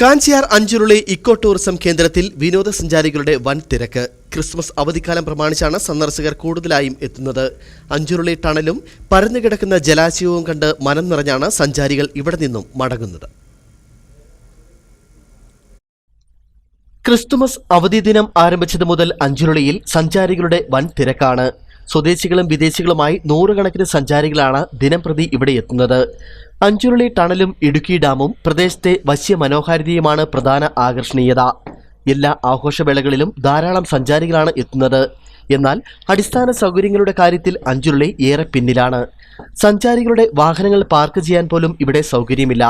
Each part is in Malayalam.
കാഞ്ചിയാർ അഞ്ചുരുളി ഇക്കോ ടൂറിസം കേന്ദ്രത്തിൽ വിനോദസഞ്ചാരികളുടെ വൻ തിരക്ക്. ക്രിസ്മസ് അവധിക്കാലം പ്രമാണിച്ചാണ് സന്ദർശകർ കൂടുതലായും എത്തുന്നത്. അഞ്ചുരുളി ടണലും പരന്നു കിടക്കുന്ന ജലാശയവും കണ്ട് മനം നിറഞ്ഞാണ് സഞ്ചാരികൾ ഇവിടെ നിന്നും മടങ്ങുന്നത്. ക്രിസ്തുമസ് അവധി ദിനം ആരംഭിച്ചതു മുതൽ അഞ്ചുരുളിയിൽ സഞ്ചാരികളുടെ വൻ തിരക്കാണ്. സ്വദേശികളും വിദേശികളുമായി നൂറുകണക്കിന് സഞ്ചാരികളാണ് ദിനം പ്രതി ഇവിടെ എത്തുന്നത്. അഞ്ചുരുളി ടണലും ഇടുക്കി ഡാമും പ്രദേശത്തെ വശ്യ മനോഹാരിതയുമാണ് പ്രധാന ആകർഷണീയത. എല്ലാ ആഘോഷവേളകളിലും ധാരാളം സഞ്ചാരികളാണ് എത്തുന്നത്. എന്നാൽ അടിസ്ഥാന സൗകര്യങ്ങളുടെ കാര്യത്തിൽ അഞ്ചുരുളി ഏറെ പിന്നിലാണ്. സഞ്ചാരികളുടെ വാഹനങ്ങൾ പാർക്ക് ചെയ്യാൻ പോലും ഇവിടെ സൗകര്യമില്ല.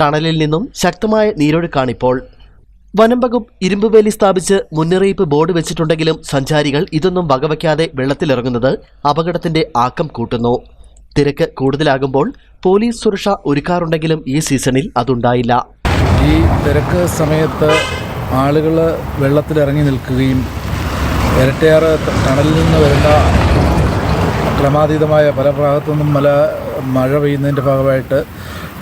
ടണലിൽ നിന്നും ശക്തമായ നീരൊഴുക്കാണിപ്പോൾ. വനം വകുപ്പ് ഇരുമ്പുവേലി സ്ഥാപിച്ച് മുന്നറിയിപ്പ് ബോർഡ് വെച്ചിട്ടുണ്ടെങ്കിലും സഞ്ചാരികൾ ഇതൊന്നും വകവയ്ക്കാതെ വെള്ളത്തിലിറങ്ങുന്നത് അപകടത്തിന്റെ ആക്കം കൂട്ടുന്നു. തിരക്ക് കൂടുതലാകുമ്പോൾ പോലീസ് സുരക്ഷ ഒരുക്കാറുണ്ടെങ്കിലും ഈ സീസണിൽ അതുണ്ടായില്ല. ഈ തിരക്ക് സമയത്ത് ആളുകൾ വെള്ളത്തിലിറങ്ങി നിൽക്കുകയും ഇരട്ടയാറ് കടലിൽ നിന്ന് വരുന്ന ക്രമാതീതമായ പല ഭാഗത്തു നിന്നും മല മഴ പെയ്യുന്നതിന്റെ ഭാഗമായിട്ട്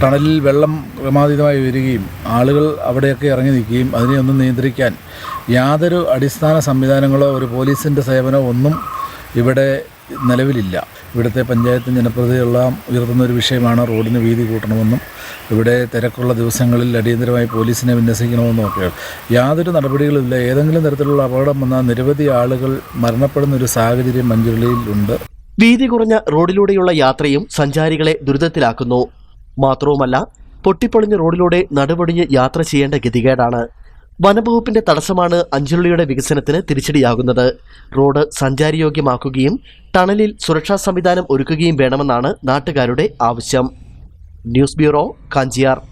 ടണലിൽ വെള്ളം ക്രമാതീതമായി വരികയും ആളുകൾ അവിടെയൊക്കെ ഇറങ്ങി നിൽക്കുകയും അതിനെ ഒന്നും നിയന്ത്രിക്കാൻ യാതൊരു അടിസ്ഥാന സംവിധാനങ്ങളോ ഒരു പോലീസിന്റെ സേവനമോ ഒന്നും ഇവിടെ നിലവിലില്ല. ഇവിടുത്തെ പഞ്ചായത്ത് ജനപ്രതിയെല്ലാം ഉയർത്തുന്ന ഒരു വിഷയമാണ് റോഡിന് വീതി കൂട്ടണമെന്നും ഇവിടെ തിരക്കുള്ള ദിവസങ്ങളിൽ അടിയന്തരമായി പോലീസിനെ വിന്യസിക്കണമെന്നും ഒക്കെ. യാതൊരു നടപടികളില്ല. ഏതെങ്കിലും തരത്തിലുള്ള അപകടം വന്നാൽ നിരവധി ആളുകൾ മരണപ്പെടുന്ന ഒരു സാഹചര്യം മഞ്ചുള്ളിയിൽ ഉണ്ട്. വീതി കുറഞ്ഞ റോഡിലൂടെയുള്ള യാത്രയും സഞ്ചാരികളെ ദുരിതത്തിലാക്കുന്നു. മാത്രവുമല്ല പൊട്ടിപ്പൊളിഞ്ഞ റോഡിലൂടെ നടുപൊടിഞ്ഞ് യാത്ര ചെയ്യേണ്ട ഗതികേടാണ്. വനംവകുപ്പിന്റെ തടസ്സമാണ് അഞ്ചുള്ളിയുടെ വികസനത്തിന് തിരിച്ചടിയാകുന്നത്. റോഡ് സഞ്ചാരയോഗ്യമാക്കുകയും ടണലിൽ സുരക്ഷാ സംവിധാനം ഒരുക്കുകയും വേണമെന്നാണ് നാട്ടുകാരുടെ ആവശ്യം. News bureau Kanchiyar.